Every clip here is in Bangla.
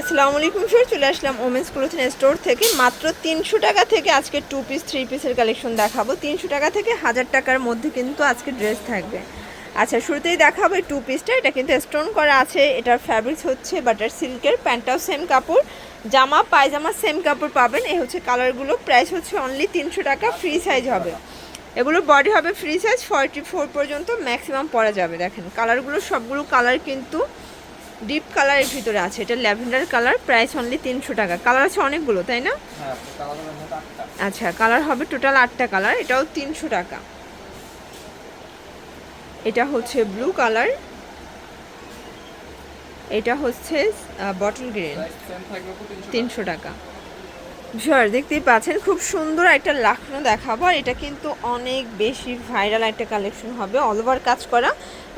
আসসালামু আলাইকুম স্যার চলে আসলাম ওমেন্স ক্লোথিং স্টোর থেকে। মাত্র তিনশো টাকা থেকে আজকে টু পিস থ্রি পিসের কালেকশন দেখাবো। তিনশো টাকা থেকে হাজার টাকার মধ্যে কিন্তু আজকে ড্রেস থাকবে। আচ্ছা শুরুতেই দেখাবো টু। পিসটা এটা কিন্তু স্টোন করা আছে। এটার ফ্যাব্রিক্স হচ্ছে বাটার সিল্কের প্যান্টটাও সেম কাপড়। জামা, পায়জামা সেম কাপড় পাবেন। এই হচ্ছে কালারগুলো প্রাইস হচ্ছে অনলি তিনশো টাকা। ফ্রি সাইজ হবে। এগুলো বডি হবে ফ্রি সাইজ ফর্টি ফোর পর্যন্ত ম্যাক্সিমাম পরা যাবে। দেখেন কালারগুলো সবগুলো কালার কিন্তু ডিপ কালারের ভিতরে আছে। এটা ল্যাভেন্ডার কালার প্রাইস অনলি তিনশো টাকা। কালার আছে অনেকগুলো তাই না? হ্যাঁ আচ্ছা কালার হবে টোটাল আটটা কালার এটাও তিনশো টাকা। এটা হচ্ছে ব্লু কালার এটা হচ্ছে বটল গ্রিন। তিনশো টাকা। ভিউয়ার দেখতেই পাচ্ছেন খুব সুন্দর একটা লাখনো দেখাবো আর এটা কিন্তু অনেক বেশি ভাইরাল একটা কালেকশন হবে অল ওভার কাজ করা।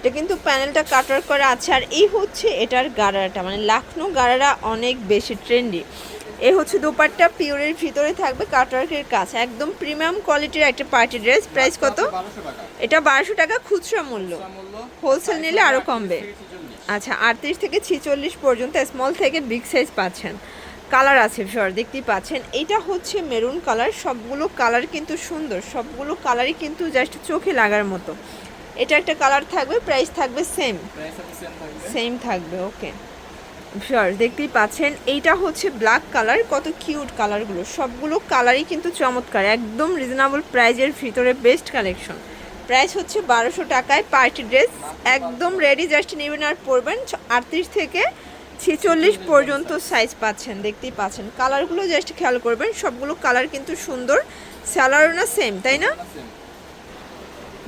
এটা কিন্তু প্যানেলটা কাটার করা আছে আর এই হচ্ছে এটার গাড়াটা। মানে লাখনো গাড়ারা অনেক বেশি ট্রেন্ডি। এই হচ্ছে দোপাট্টা পিওরের ভিতরে থাকবে কাটওয়ার্কের কাছে। একদম প্রিমিয়াম কোয়ালিটির একটা পার্টি ড্রেস। প্রাইস কত? এটা বারোশো টাকা খুচরা মূল্য। হোলসেল নিলে আরও কমবে। আচ্ছা আটত্রিশ থেকে ছিচল্লিশ পর্যন্ত স্মল থেকে বিগ সাইজ পাচ্ছেন। কালার আছে সর দেখতেই পাচ্ছেন। এটা হচ্ছে মেরুন কালার সবগুলো কালার কিন্তু সুন্দর। সবগুলো কালারই কিন্তু জাস্ট চোখে লাগার মতো। এটা একটা কালার থাকবে প্রাইস থাকবে সেম সেম থাকবে ওকে শিওর দেখতেই পাচ্ছেন এইটা হচ্ছে ব্ল্যাক কালার কত কিউট কালারগুলো সবগুলো কালারই কিন্তু চমৎকার একদম রিজনেবল প্রাইজের ভিতরে বেস্ট কালেকশন প্রাইস হচ্ছে বারোশো টাকায় পার্টি ড্রেস একদম রেডি জাস্ট নেবেন আর পরবেন। আটত্রিশ থেকে ছেচল্লিশ পর্যন্ত সাইজ পাচ্ছেন দেখতেই পাচ্ছেন। কালারগুলো জাস্ট খেয়াল করবেন সবগুলো কালার কিন্তু সুন্দর স্যালারও না সেম তাই না?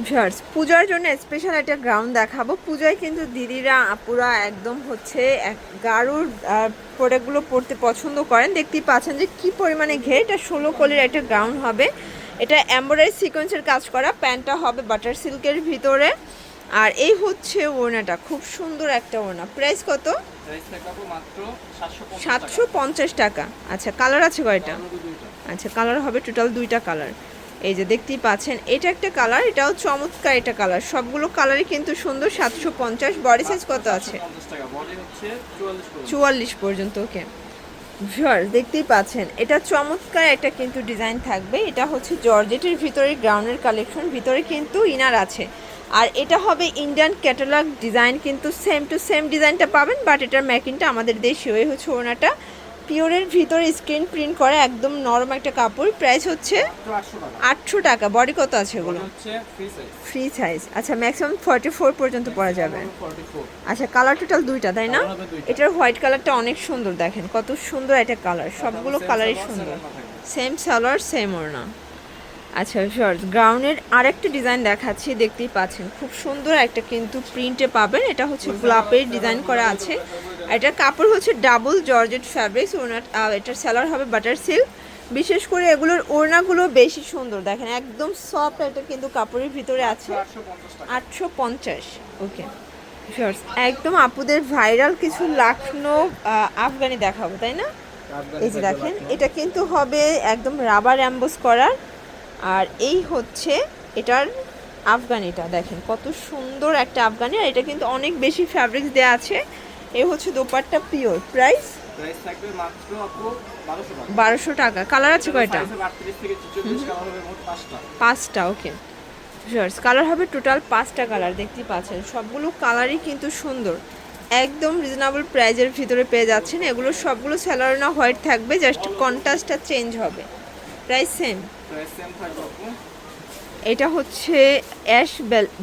ভিউয়ার্স পূজার জন্য স্পেশাল একটা গ্রাউন্ড দেখাবো। পূজায় কিন্তু দিদিরা আপুরা একদম হচ্ছে এক গাড়ুর প্রোডাক্টগুলো পড়তে পছন্দ করেন। দেখতেই পাচ্ছেন যে কি পরিমাণে ঘের। এটা ষোলো কলির একটা গ্রাউন্ড হবে। এটা এম্ব্রয়ডারি সিকোয়েন্সের কাজ করা। প্যান্টটা হবে বাটার সিল্কের ভিতরে। আর এই হচ্ছে ওড়নাটা। খুব সুন্দর একটা ওড়না। প্রাইস কত? প্রাইস থাকবে আপু মাত্র 750 সাতশো পঞ্চাশ টাকা। আচ্ছা কালার আছে কয়টা? আচ্ছা কালার হবে টোটাল দুইটা কালার এই যে দেখতেই পাচ্ছেন এটা একটা কালার এটাও চমৎকার একটা কালার সবগুলো কালারই কিন্তু সুন্দর সাতশো পঞ্চাশ। বডি সাইজ কত আছে? 750 টাকা বডি হচ্ছে 44 পর্যন্ত। চুয়াল্লিশ পর্যন্ত ওকে ভিউয়ার দেখতেই পাচ্ছেন এটা চমৎকার একটা কিন্তু ডিজাইন থাকবে। এটা হচ্ছে জর্জেটের ভিতরে গ্রাউন্ডের কালেকশন ভিতরে কিন্তু ইনার আছে। আর এটা হবে ইন্ডিয়ান ক্যাটালগ ডিজাইন কিন্তু সেম টু সেম ডিজাইনটা পাবেন বাট এটার ম্যাকিংটা আমাদের দেশীয়। হচ্ছে ওনাটা পিওরের ভিতরে স্ক্রিন প্রিন্ট করা একদম নরম একটা কাপড়। প্রাইস হচ্ছে মাত্র 800 টাকা আটশো টাকা। বডি কত আছে এগুলো? ফ্রি সাইজ আচ্ছা ম্যাক্সিমাম ফর্টি ফোর পর্যন্ত পরা যাবে। আচ্ছা কালার টোটাল দুইটা তাই না। এটার হোয়াইট কালারটা অনেক সুন্দর দেখেন। কত সুন্দর একটা কালার সবগুলো কালারই সুন্দর। সেম সালোয়ার সেম ওড়না। আচ্ছা শর্ট গ্রাউন্ডের আরেকটা ডিজাইন দেখাচ্ছি দেখতেই পাচ্ছেন। খুব সুন্দর একটা কিন্তু প্রিন্টে পাবেন। এটা হচ্ছে গোলাপের ডিজাইন করা আছে। আর এটার কাপড় হচ্ছে ডাবল জর্জেট ফ্যাব্রিক্স ওনার এটার সালোয়ার হবে বাটার সিল্ক বিশেষ করে এগুলোর ওড়নাগুলো বেশি সুন্দর দেখেন একদম সফট এটা কিন্তু কাপড়ের ভিতরে আছে। 850 আটশো পঞ্চাশ ওকে। শর্টস একদম আপুদের ভাইরাল কিছু লাখনো আফগানি দেখাবো তাই না? এই যে দেখেন এটা কিন্তু হবে একদম রাবার অ্যাম্বোস করার। আর এই হচ্ছে এটার আফগানিটা দেখেন কত সুন্দর একটা আফগানি। আর এটা কিন্তু অনেক বেশি ফ্যাব্রিক্স দেওয়া আছে। এই হচ্ছে দোপাট্টা পিওর। প্রাইস? প্রাইস থাকবে মাত্র আপু 1200 টাকা। বারোশো টাকা। কালার আছে কয়টা? Size হবে 38 থেকে 44 কালার হবে মোট 5টা পাঁচটা ওকে। কালার হবে টোটাল পাঁচটা কালার দেখতেই পাচ্ছেন। সবগুলো কালারই কিন্তু সুন্দর। একদম রিজনেবল প্রাইজের ভিতরে পেয়ে যাচ্ছেন। এগুলো সবগুলো স্যালারনা হোয়াইট থাকবে জাস্ট কন্ট্রাস্টটা চেঞ্জ হবে। প্রাইস সেম এটা হচ্ছে অ্যাশ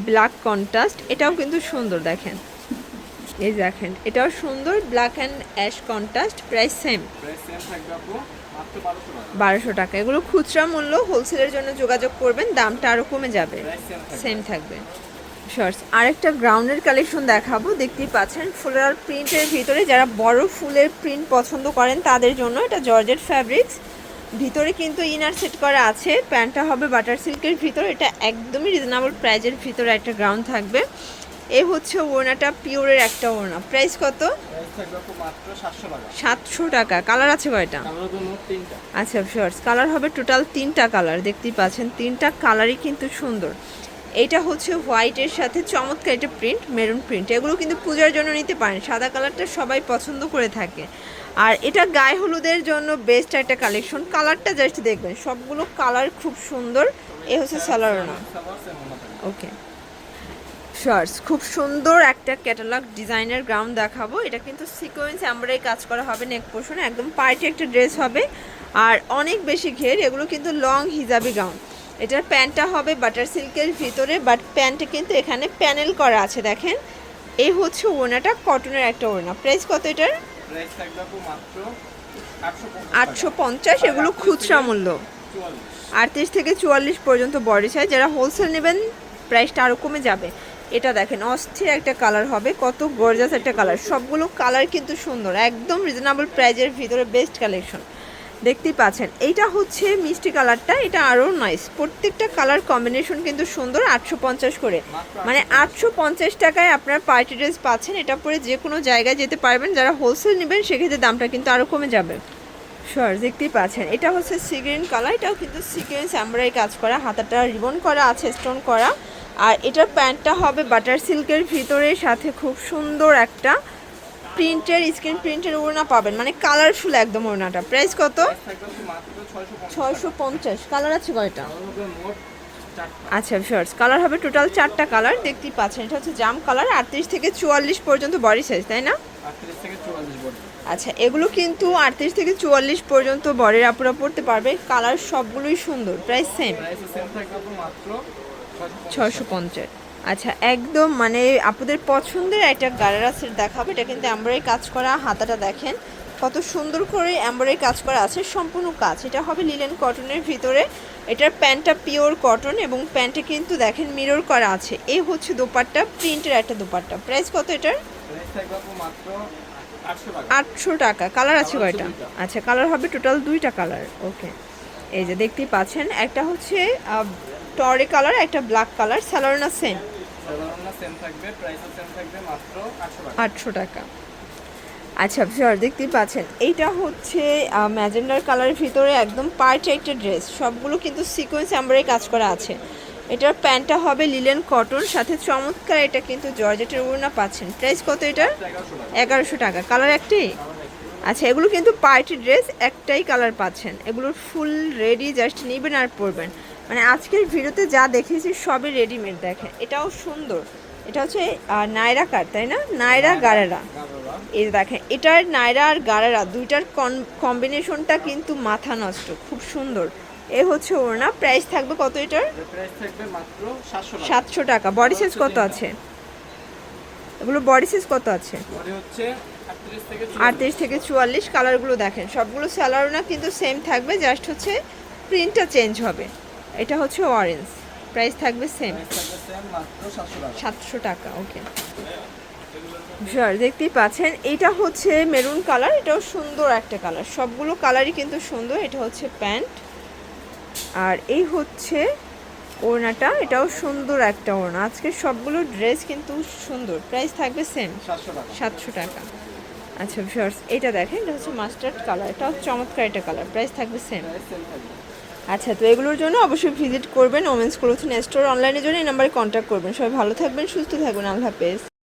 ব্ল্যাক কন্ট্রাস্ট এটাও কিন্তু সুন্দর দেখেন। এই দেখেন এটাও সুন্দর black and ash contrast price same price same থাকবে আপু মাত্র 1200 টাকা। বারোশো টাকা। এগুলো খুচরা মূল্য হোলসেলের জন্য যোগাযোগ করবেন দামটা আরও কমে যাবে। সেম থাকবে। শর্টস আরেকটা গ্রাউন্ডের কালেকশন দেখাবো দেখতেই পাচ্ছেন ফুলের প্রিন্টের ভিতরে যারা বড় ফুলের প্রিন্ট পছন্দ করেন তাদের জন্য এটা জর্জেট ফ্যাব্রিক্স ভিতরে কিন্তু ইনার সেট করা আছে প্যান্টটা হবে বাটার সিল্কের ভিতরে এটা একদমই রিজনেবল প্রাইজের ভিতরে একটা গ্রাউন্ড থাকবে। এই হচ্ছে ওড়নাটা পিওরের একটা ওড়না। প্রাইস কত? প্রাইস থাকবে মাত্র 700 টাকা। সাতশো টাকা। কালার আছে কয়টা? আচ্ছা শর্টস কালার হবে টোটাল তিনটা কালার দেখতেই পাচ্ছেন। তিনটা কালারই কিন্তু সুন্দর। এইটা হচ্ছে হোয়াইটের সাথে চমৎকার একটা প্রিন্ট মেরুন প্রিন্ট এগুলো কিন্তু পূজার জন্য নিতে পারেন। সাদা কালারটা সবাই পছন্দ করে থাকে। আর এটা গায়ে হলুদের জন্য বেস্ট একটা কালেকশন কালারটা জাস্ট দেখবেন। সবগুলো কালার খুব সুন্দর। এ হচ্ছে স্যালারোনা ওকে শার্টস খুব সুন্দর একটা ক্যাটালগ ডিজাইনের গ্রাউন্ড দেখাবো। এটা কিন্তু সিকোয়েন্স এমব্রয়ডারি কাজ করা হবে নেক পোর্শনে একদম পার্টি একটা ড্রেস হবে। আর অনেক বেশি ঘের এগুলো কিন্তু লং হিজাবি গাউন এটার প্যান্টটা হবে বাটার সিল্কের ভিতরে বাট প্যান্টটা কিন্তু এখানে প্যানেল করা আছে দেখেন। এই হচ্ছে ওড়নাটা কটনের একটা ওড়না। প্রাইস কত এটার? আটশো পঞ্চাশ। এগুলো খুচরা মূল্য। আটত্রিশ থেকে চুয়াল্লিশ পর্যন্ত বডি সাইজ যারা হোলসেল নেবেন প্রাইসটা আরও কমে যাবে। এটা দেখেন, অস্থির একটা কালার হবে, কত গর্জাস একটা কালার সবগুলো কালার কিন্তু সুন্দর, একদম রিজনেবল প্রাইজের ভিতরে বেস্ট কালেকশন দেখতেই পাচ্ছেন, এইটা হচ্ছে মিষ্টি কালারটা এটা আরও নাইস প্রত্যেকটা কালার কম্বিনেশন কিন্তু সুন্দর, আটশো পঞ্চাশ করে। মানে আটশো পঞ্চাশ টাকায় আপনার পার্টি ড্রেস পাচ্ছেন, এটা পরে যে কোনো জায়গায় যেতে পারবেন। যারা হোলসেল নেবেন, সেক্ষেত্রে দামটা কিন্তু আরও কমে যাবে। শর দেখতেই পাচ্ছেন, এটা হচ্ছে সিগ্রিন কালার এটাও কিন্তু সিকোয়েন্স এমব্রয়ডারি কাজ করা, হাতাটা রিবন করা আছে স্টোন করা। আর এটার প্যান্টটা হবে বাটার সিল্কের ভিতরে সাথে খুব সুন্দর একটা প্রিন্টের স্ক্রিন প্রিন্টের ওড়না পাবেন। মানে কালারফুল একদম ওড়নাটা। প্রাইস কত? ছয়শো পঞ্চাশ। কালার আছে কয়টা? আচ্ছা শর্টস কালার হবে টোটাল চারটা কালার। দেখতেই পাচ্ছেন এটা হচ্ছে জাম কালার। আটত্রিশ থেকে চুয়াল্লিশ পর্যন্ত বডি সাইজ তাই না? আচ্ছা এগুলো কিন্তু আটত্রিশ থেকে চুয়াল্লিশ পর্যন্ত বডির আপুরা পড়তে পারবে। কালার সবগুলোই সুন্দর প্রাইস সেম ছশো পঞ্চাশ। আচ্ছা একদম মানে আপনাদের পছন্দের একটা গারারা সেট দেখাবে। এটা কিন্তু এমব্রয়ডারি কাজ করা হাতাটা দেখেন। কত সুন্দর করে এমব্রয়ডারি কাজ করা আছে সম্পূর্ণ কাজ। এটা হবে লিলেন কটনের ভিতরে। এটার প্যান্টটা পিওর কটন এবং প্যান্টে কিন্তু দেখেন মিরর করা আছে। এই হচ্ছে দোপাট্টা প্রিন্টের একটা দোপাট্টা। প্রাইস কত এটার? আটশো টাকা। কালার আছে কয়টা? আচ্ছা কালার হবে টোটাল দুইটা কালার। ওকে। এই যে দেখতেই পাচ্ছেন একটা হচ্ছে টরে কালার একটা ব্ল্যাক কালার স্যালোনা সেম। আটশো টাকা। আচ্ছা স্যার দেখতেই পাচ্ছেন এইটা হচ্ছে ম্যাজেন্ডার কালারের ভিতরে একদম পার্টি একটা ড্রেস সবগুলো কিন্তু সিকোয়েন্স এমব্রয়ডারি কাজ করা আছে। এটার প্যান্টটা হবে লিলেন কটন সাথে চমৎকার এটা কিন্তু জর্জেটের ওড়না পাচ্ছেন। প্রাইস কত এটার? এগারোশো টাকা। কালার একটাই আচ্ছা এগুলো কিন্তু পার্টি ড্রেস একটাই কালার পাচ্ছেন। এগুলো ফুল রেডি জাস্ট নেবেন আর পরবেন। মানে আজকের ভিডিওতে যা দেখিয়েছি সবই রেডিমেড দেখেন। এটাও সুন্দর। এটা হচ্ছে নায়রা কাট তাই না? নায়রা গারারা। এই দেখেন এটার নায়রা আর গারারা দুইটার কম্বিনেশনটা কিন্তু মাথা নষ্ট খুব সুন্দর। এ হচ্ছে ওড়না প্রাইস থাকবে কত এটার? সাতশো টাকা। বডি সাইজ কত আছে? এগুলো বডি সাইজ কত আছে? হচ্ছে আটত্রিশ থেকে চুয়াল্লিশ কালারগুলো দেখেন। সবগুলো স্যালারও না কিন্তু সেম থাকবে জাস্ট হচ্ছে প্রিন্টটা চেঞ্জ হবে। এটা হচ্ছে অরেঞ্জ প্রাইস থাকবে সেম সাতশো টাকা ওকে স্যার দেখতেই পাচ্ছেন এটা হচ্ছে মেরুন কালার এটাও সুন্দর একটা কালার সবগুলো কালারই কিন্তু সুন্দর এটা হচ্ছে প্যান্ট। আর এই হচ্ছে ওড়নাটা এটাও সুন্দর একটা ওড়না। আজকে সবগুলো ড্রেস কিন্তু সুন্দর প্রাইস থাকবে সেম সাতশো টাকা। আচ্ছা ভিউয়ার্স এটা দেখেন, এটা হচ্ছে মাস্টার্ড কালার এটাও চমৎকার এটা কালার প্রাইস থাকবে সেম আচ্ছা তো এগুলোর জন্য অবশ্যই ভিজিট করবেন ওমেন্স ক্লোথিং স্টোর অনলাইনের জন্য এই নাম্বারে কন্ট্যাক্ট করবেন। সবাই ভালো থাকবেন, সুস্থ থাকবেন, আল্লাহ হাফেজ।